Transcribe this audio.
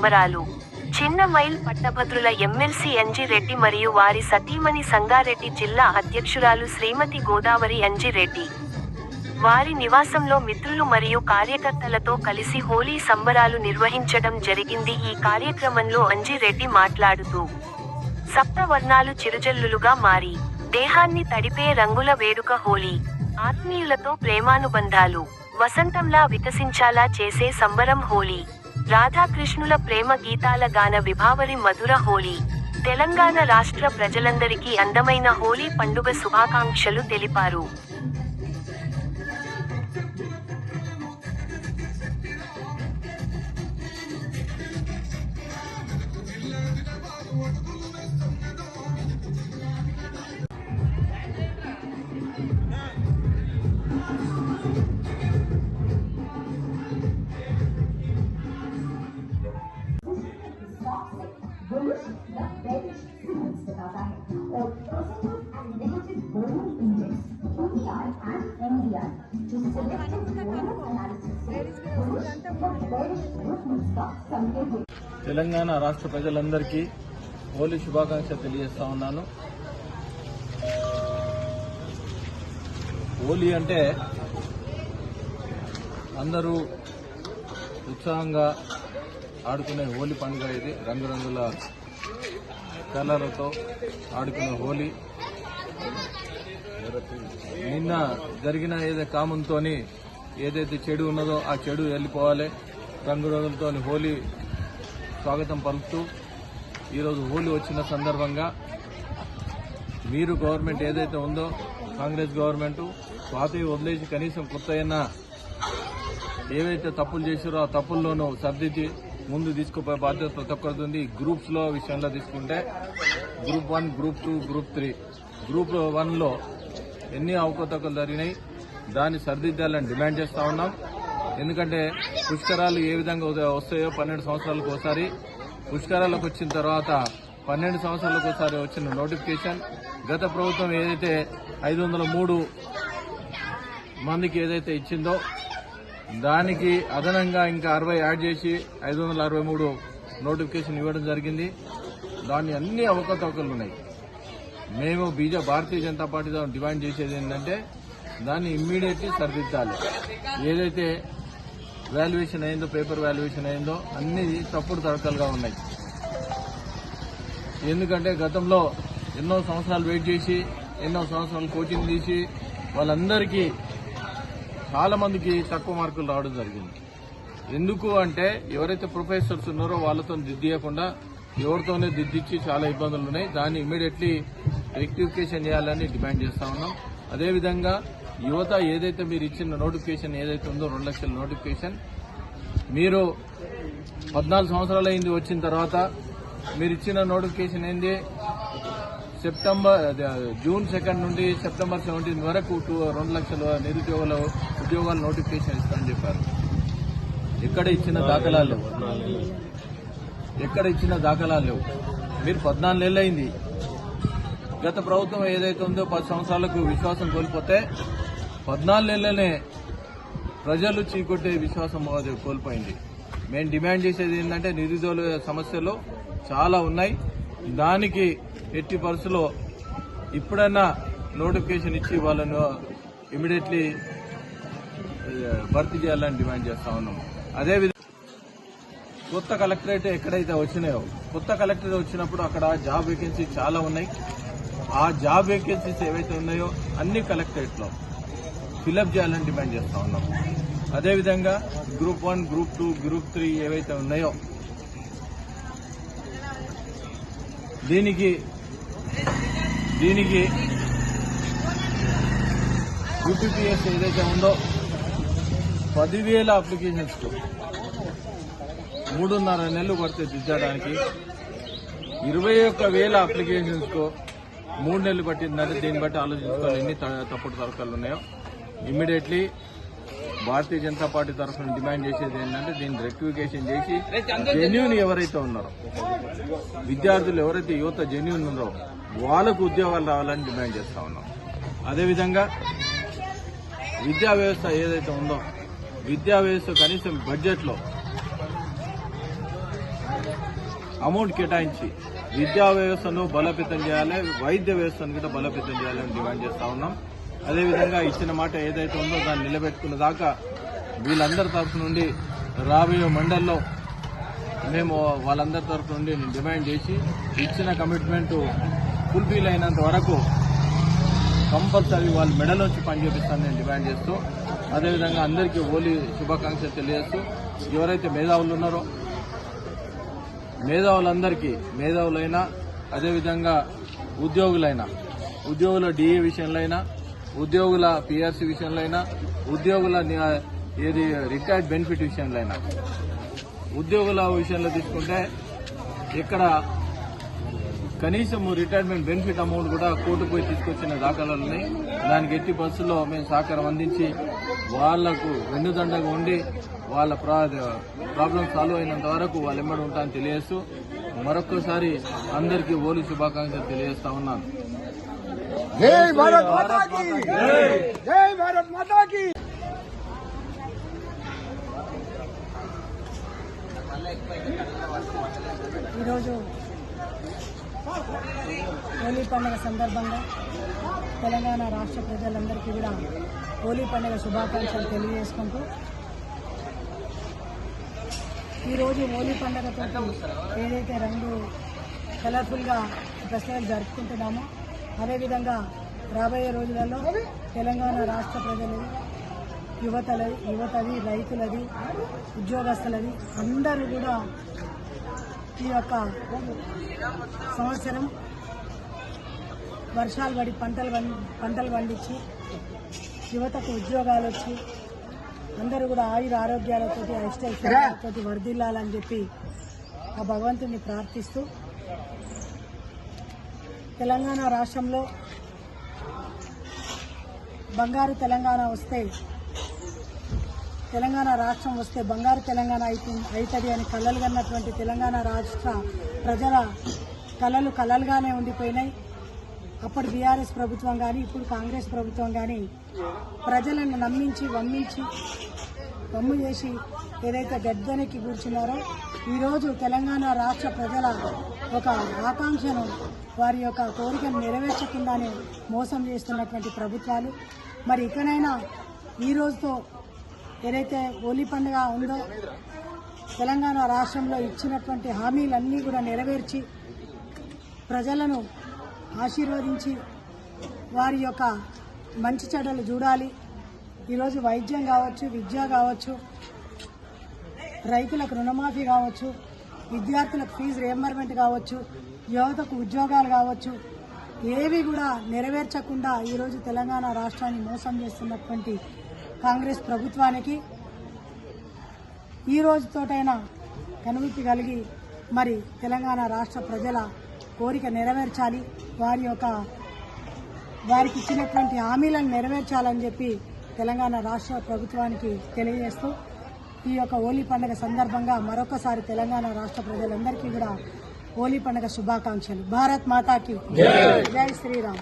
సంబరాలు. చిన్న మైల్ పట్టభద్రుల ఎమ్మెల్సీ ఎన్జి రెడ్డి మరియు వారి సతీమణి సంగారెడ్డి జిల్లా అధ్యక్షురాలు శ్రీమతి గోదావరి ఎన్జి రెడ్డి. వారి నివాసంలో మిత్రులు మరియు కార్యకర్తలతో కలిసి హోలీ సంబరాలు నిర్వహించడం జరిగింది. ఈ కార్యక్రమంలో అంజి రెడ్డి మాట్లాడుతూ సప్తవర్ణాలు చిరుజల్లులుగా మారి దేహాన్ని తడిపే రంగుల వేడుక హోలీ ఆత్మీయులతో ప్రేమానుబంధాలు వసంతంలా వికసించాలా చేసే సంబరం హోలీ రాధాకృష్ణుల ప్రేమ గీతాల గాన విభావరి మధుర హోలీ తెలంగాణ రాష్ట్ర ప్రజలందరికీ అందమైన హోలీ పండుగ శుభాకాంక్షలు తెలిపారు. తెలంగాణ రాష్ట్ర ప్రజలందరికీ హోలీ శుభాకాంక్ష తెలియజేస్తా ఉన్నాను. హోలీ అంటే అందరూ ఉత్సాహంగా ఆడుకునే హోలీ పండుగ ఇది. రంగురంగుల కలర్లతో ఆడుకునే హోలీ. నిన్న జరిగిన ఏదైతే కామంతోని ఏదైతే చెడు ఉన్నదో ఆ చెడు వెళ్ళిపోవాలి. రంగురంగులతో హోలీ స్వాగతం పలుకుతూ ఈరోజు హోలీ వచ్చిన సందర్భంగా మీరు గవర్నమెంట్ ఏదైతే ఉందో కాంగ్రెస్ గవర్నమెంట్ పాతవి వదిలేసి కనీసం కొత్త అయినా ఏవైతే తప్పులు చేసారో ఆ తప్పుల్లోనూ సర్దిద్ది ముందు తీసుకుపోయే బాధ్యత ప్రతి ఒక్కరిది ఉంది. గ్రూప్స్లో విషయంలో తీసుకుంటే group one group two group three. Group వన్లో ఎన్ని అవకతవకలు జరిగినాయి దాన్ని సరిదిద్దాలని డిమాండ్ చేస్తా ఉన్నాం. ఎందుకంటే పుష్కరాలు ఏ విధంగా వస్తాయో పన్నెండు సంవత్సరాలకు ఒకసారి. పుష్కరాలకు వచ్చిన తర్వాత పన్నెండు సంవత్సరాలకు ఒకసారి వచ్చిన నోటిఫికేషన్. గత ప్రభుత్వం ఏదైతే ఐదు వందల మూడు మందికి ఏదైతే ఇచ్చిందో దానికి అదనంగా ఇంకా అరవై యాడ్ చేసి ఐదు వందల అరవై మూడు నోటిఫికేషన్ ఇవ్వడం జరిగింది. దాన్ని అన్ని అవకతవకలు ఉన్నాయి. మేము BJ Bharatiya Janata Party demand చేసేది ఏంటంటే దాన్ని ఇమ్మీడియట్లీ సరిదిద్దాలి. ఏదైతే వాల్యుయేషన్ అయిందో పేపర్ వాల్యుయేషన్ అయిందో అన్ని తప్పుడు తడకలుగా ఉన్నాయి. ఎందుకంటే గతంలో ఎన్నో సంవత్సరాలు వెయిట్ చేసి ఎన్నో సంవత్సరాలు కోచింగ్ తీసి వాళ్ళందరికీ చాలా మందికి తక్కువ మార్కులు రావడం జరిగింది. ఎందుకు అంటే ఎవరైతే ప్రొఫెసర్స్ ఉన్నారో వాళ్ళతో దిద్దియకుండా ఎవరితోనే దిద్దిచ్చి చాలా ఇబ్బందులు ఉన్నాయి. దాన్ని ఇమీడియట్లీ రెక్టిఫికేషన్ చేయాలని డిమాండ్ చేస్తా ఉన్నాం. అదేవిధంగా యువత ఏదైతే మీరు ఇచ్చిన నోటిఫికేషన్ ఏదైతే ఉందో రెండు లక్షల నోటిఫికేషన్ మీరు పద్నాలుగు సంవత్సరాలు అయింది వచ్చిన తర్వాత మీరు ఇచ్చిన నోటిఫికేషన్ ఏంది? సెప్టెంబర్ అదే, జూన్ సెకండ్ నుండి సెప్టెంబర్ సెవెంటీన్ వరకు టూ రెండు లక్షల నిరుద్యోగుల ఉద్యోగాల నోటిఫికేషన్ ఇస్తామని చెప్పారు. ఎక్కడ ఇచ్చిన దాఖలాలు లేవు? ఎక్కడ ఇచ్చిన దాఖలాలు లేవు? మీరు పద్నాలుగేళ్ళు అయింది. గత ప్రభుత్వం ఏదైతే ఉందో పది సంవత్సరాలకు విశ్వాసం కోల్పోతే పద్నాలుగేళ్ళనే ప్రజలు చీకొట్టే విశ్వాసం అది కోల్పోయింది. మేము డిమాండ్ చేసేది ఏంటంటే నిరుద్యోగుల సమస్యలు చాలా ఉన్నాయి. దానికి ఎట్టి పరిస్థితుల్లో ఇప్పుడన్నా నోటిఫికేషన్ ఇచ్చి వాళ్ళను ఇమీడియట్లీ భర్తీ చేయాలని డిమాండ్ చేస్తా ఉన్నాం. అదేవిధంగా కొత్త కలెక్టరేట్ ఎక్కడైతే వచ్చినాయో కొత్త కలెక్టరేట్ వచ్చినప్పుడు అక్కడ జాబ్ వేకెన్సీ చాలా ఉన్నాయి. ఆ జాబ్ వేకెన్సీస్ ఏవైతే ఉన్నాయో అన్ని కలెక్టరేట్లో ఫిలప్ చేయాలని డిమాండ్ చేస్తా ఉన్నాం. అదేవిధంగా group one group two group three ఏవైతే ఉన్నాయో దీనికి దీనికి యూపీపీఎస్ ఏదైతే ఉందో పదివేల అప్లికేషన్స్ మూడున్నర నెలలు పడితే దిద్దడానికి ఇరవై ఒక్క వేల అప్లికేషన్స్కు మూడు నెలలు పట్టిందంటే దీన్ని బట్టి ఆలోచించుకోవాలి ఎన్ని త- తప్పుడు తరకాలు ఉన్నాయో. ఇమ్మీడియట్లీ భారతీయ జనతా పార్టీ తరఫున డిమాండ్ చేసేది ఏంటంటే దీన్ని రెక్టిఫికేషన్ చేసి జెన్యున్ ఎవరైతే ఉన్నారో విద్యార్థులు ఎవరైతే యువత జెన్యున్ ఉన్నారో వాళ్ళకు ఉద్యోగాలు రావాలని డిమాండ్ చేస్తా ఉన్నాం. అదేవిధంగా విద్యా వ్యవస్థ ఏదైతే ఉందో విద్యా వ్యవస్థ కనీసం బడ్జెట్లో అమౌంట్ కేటాయించి విద్యా వ్యవస్థను బలోపేతం చేయాలి వైద్య వ్యవస్థను కూడా బలోపేతం చేయాలని డిమాండ్ చేస్తా ఉన్నాం. అదేవిధంగా ఇచ్చిన మాట ఏదైతే ఉందో దాన్ని నిలబెట్టుకున్న దాకా వీళ్ళందరి తరఫు నుండి రాబోయే మండల్లో మేము వాళ్ళందరి తరఫు నుండి డిమాండ్ చేసి ఇచ్చిన కమిట్మెంట్ ఫుల్ఫిల్ అయినంత వరకు కంపల్సరీ వాళ్ళు మెడలోంచి పని చేపిస్తాను నేను డిమాండ్ చేస్తూ అదేవిధంగా అందరికీ హోలీ శుభాకాంక్షలు తెలియజేస్తూ ఎవరైతే మేధావులు ఉన్నారో మేధావులందరికీ మేధావులైనా అదేవిధంగా ఉద్యోగులైనా ఉద్యోగుల డిఏ విషయంలో అయినా ఉద్యోగుల పిఆర్సీ విషయంలో అయినా ఉద్యోగుల ఏది రిటైర్డ్ బెనిఫిట్ విషయంలో అయినా ఉద్యోగుల విషయంలో తీసుకుంటే ఇక్కడ కనీసం రిటైర్మెంట్ బెనిఫిట్ అమౌంట్ కూడా కోర్టు పోయి తీసుకొచ్చిన దాఖలాలు ఉన్నాయి దానికి ఎట్టి బస్సులో మేము సహకారం అందించి వాళ్ళకు వెన్నుదండగా ఉండి వాళ్ళ ప్రాబ్లం సాల్వ్ అయినంత వరకు వాళ్ళు ఎమ్మడి ఉంటామని తెలియజేస్తూ మరొక్కసారి అందరికీ ఓలి శుభాకాంక్షలు తెలియజేస్తా ఉన్నాను. ఈరోజు హోలీ పండుగ సందర్భంగా తెలంగాణ రాష్ట్ర ప్రజలందరికీ కూడా హోలీ పండుగ శుభాకాంక్షలు తెలియజేసుకుంటూ ఈరోజు హోలీ పండుగతో ఏదైతే రంగు కలర్ఫుల్గా ఫెస్టివల్ జరుపుకుంటున్నామో అదేవిధంగా రాబోయే రోజులలో తెలంగాణ రాష్ట్ర ప్రజలు యువతల యువతది రైతులది ఉద్యోగస్తులది అందరూ కూడా ఈ యొక్క సంవత్సరం వర్షాలు పడి పంటలు పంటలు పండించి యువతకు ఉద్యోగాలు వచ్చి అందరూ కూడా ఆయుర ఆరోగ్యాలతోటి ఐష్టైశ్వర్యాలతోటి వర్ధిల్లాలని చెప్పి ఆ భగవంతుని ప్రార్థిస్తూ తెలంగాణ రాష్ట్రంలో బంగారు తెలంగాణ వస్తే తెలంగాణ రాష్ట్రం వస్తే బంగారు తెలంగాణ అవుతుంది అవుతుంది అని కలలు కన్నటువంటి తెలంగాణ రాష్ట్ర ప్రజల కలలు కలలుగానే ఉండిపోయినాయి. అప్పుడు బీఆర్ఎస్ ప్రభుత్వం కానీ ఇప్పుడు కాంగ్రెస్ ప్రభుత్వం కానీ ప్రజలను నమ్మించి వమ్మించి వమ్ము చేసి ఏదైతే గద్దెనెక్కి కూర్చున్నారో ఈరోజు తెలంగాణ రాష్ట్ర ప్రజల ఒక ఆకాంక్షను వారి యొక్క కోరికను నెరవేర్చకుండానే మోసం చేస్తున్నటువంటి ప్రభుత్వాలు. మరి ఇకనైనా ఈ రోజుతో ఏదైతే హోలీ పండుగ ఉందో తెలంగాణ రాష్ట్రంలో ఇచ్చినటువంటి హామీలన్నీ కూడా నెరవేర్చి ప్రజలను ఆశీర్వదించి వారి యొక్క మంచి చెడ్డలు చూడాలి. ఈరోజు వైద్యం కావచ్చు విద్య కావచ్చు రైతులకు రుణమాఫీ కావచ్చు విద్యార్థులకు ఫీజు రియంబర్మెంట్ కావచ్చు యువతకు ఉద్యోగాలు కావచ్చు ఏవి కూడా నెరవేర్చకుండా ఈరోజు తెలంగాణ రాష్ట్రాన్ని మోసం చేస్తున్నటువంటి కాంగ్రెస్ ప్రభుత్వానికి ఈ రోజుతోటైనా కనువిప్పు కలిగి మరి తెలంగాణ రాష్ట్ర ప్రజల కోరిక నెరవేర్చాలి. వారి యొక్క వారికి ఇచ్చినటువంటి హామీలను నెరవేర్చాలని చెప్పి తెలంగాణ రాష్ట్ర ప్రభుత్వానికి తెలియజేస్తూ ఈ యొక్క హోలీ పండుగ సందర్భంగా మరొకసారి తెలంగాణ రాష్ట్ర ప్రజలందరికీ కూడా హోలీ పండుగ శుభాకాంక్షలు. భారత్ మాతాకి జై. శ్రీరామ్.